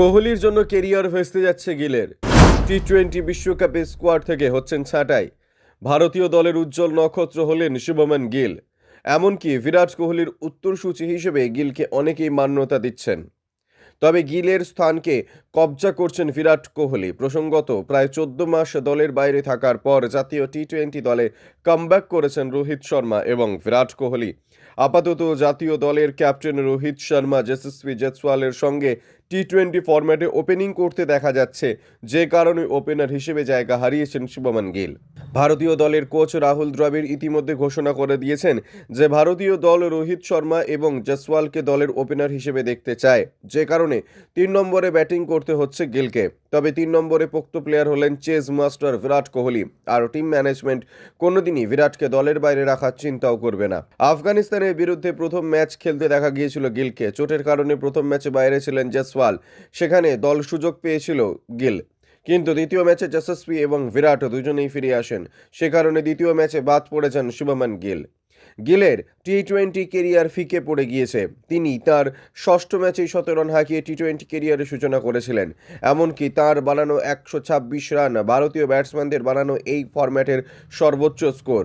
কোহলির জন্য কেরিয়ার ভেস্তে যাচ্ছে গিলের। টি টোয়েন্টি বিশ্বকাপে স্কোয়াড থেকে হচ্ছেন ছাঁটাই। ভারতীয় দলের উজ্জ্বল নক্ষত্র হলেন শুভমান গিল। এমনকি বিরাট কোহলির উত্তরসূচি হিসেবে গিলকে অনেকেই মান্যতা দিচ্ছেন। তবে গিলের স্থানকে কবজা করছেন বিরাট কোহলি। প্রসঙ্গত, প্রায় চোদ্দ মাস দলের বাইরে থাকার পর জাতীয় টি টোয়েন্টি দলে কামব্যাক করেছেন রোহিত শর্মা এবং বিরাট কোহলি। আপাতত জাতীয় দলের ক্যাপ্টেন রোহিত শর্মা, যশস্বী জেসওয়ালের সঙ্গে টি টোয়েন্টি ফরম্যাটে ওপেনিং করতে দেখা যাচ্ছে। যে কারণে ওপেনার হিসেবে জায়গা হারিয়েছেন শুভমান গিল। ভারতীয় দলের কোচ রাহুল দ্রাবিড় ইতিমধ্যে ঘোষণা করে দিয়েছেন যে ভারতীয় দল রোহিত শর্মা এবং জসওয়ালকে দলের ওপেনার হিসেবে দেখতে চায়। যে কারণে তিন নম্বরে ব্যাটিং করতে হচ্ছে গিলকে। তবে তিন নম্বরে পোক্ত প্লেয়ার হলেন চেজ মাস্টার বিরাট কোহলি। আর টিম ম্যানেজমেন্ট কোনোদিনই বিরাটকে দলের বাইরে রাখার চিন্তাও করবে না। আফগানিস্তানের বিরুদ্ধে প্রথম ম্যাচ খেলতে দেখা গিয়েছিল গিলকে। চোটের কারণে প্রথম ম্যাচে বাইরে ছিলেন জসওয়াল সেখানে দল সুযোগ পেয়েছিল গিল। কিন্তু দ্বিতীয় ম্যাচে যশস্বী এবং বিরাট দুজনেই ফিরে আসেন। সে কারণে দ্বিতীয় ম্যাচে বাদ পড়েছেন শুভমান গিল। গিলের টি টোয়েন্টি কেরিয়ার ফিকে পড়ে গিয়েছে। তিনি তার ষষ্ঠ ম্যাচেই শত রান হাঁকিয়ে টি টোয়েন্টি কেরিয়ারের সূচনা করেছিলেন। এমনকি তার বানানো একশো ছাব্বিশ রান ভারতীয় ব্যাটসম্যানদের বানানো এই ফরম্যাটের সর্বোচ্চ স্কোর।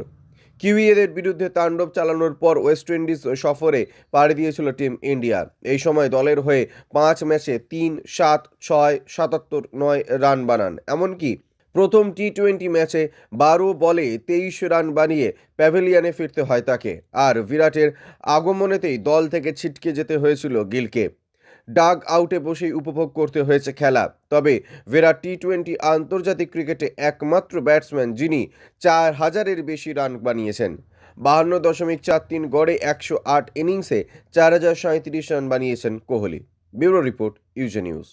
কিউইএদের বিরুদ্ধে তাণ্ডব চালানোর পর ওয়েস্ট ইন্ডিজ সফরে পাড়ি দিয়েছিল টিম ইন্ডিয়া। এই সময় দলের হয়ে পাঁচ ম্যাচে তিন, সাত, ছয়, সাতাত্তর, নয় রান বানান। এমনকি প্রথম টি টোয়েন্টি ম্যাচে বারো বলে তেইশ রান বানিয়ে প্যাভিলিয়নে ফিরতে হয় তাকে। আর বিরাটের আগমনেতেই দল থেকে ছিটকে যেতে হয়েছিল গিলকে। ডাগ আউটে বসেই উপভোগ করতে হয়েছে খেলা। তবে ভেরা টি টোয়েন্টি আন্তর্জাতিক ক্রিকেটে একমাত্র ব্যাটসম্যান যিনি চার হাজারের বেশি রান বানিয়েছেন। বাহান্ন দশমিক চার তিন গড়ে একশো আট ইনিংসে চার হাজার সাঁত্রিশ রান বানিয়েছেন Kohli. Bureau report, UJ news.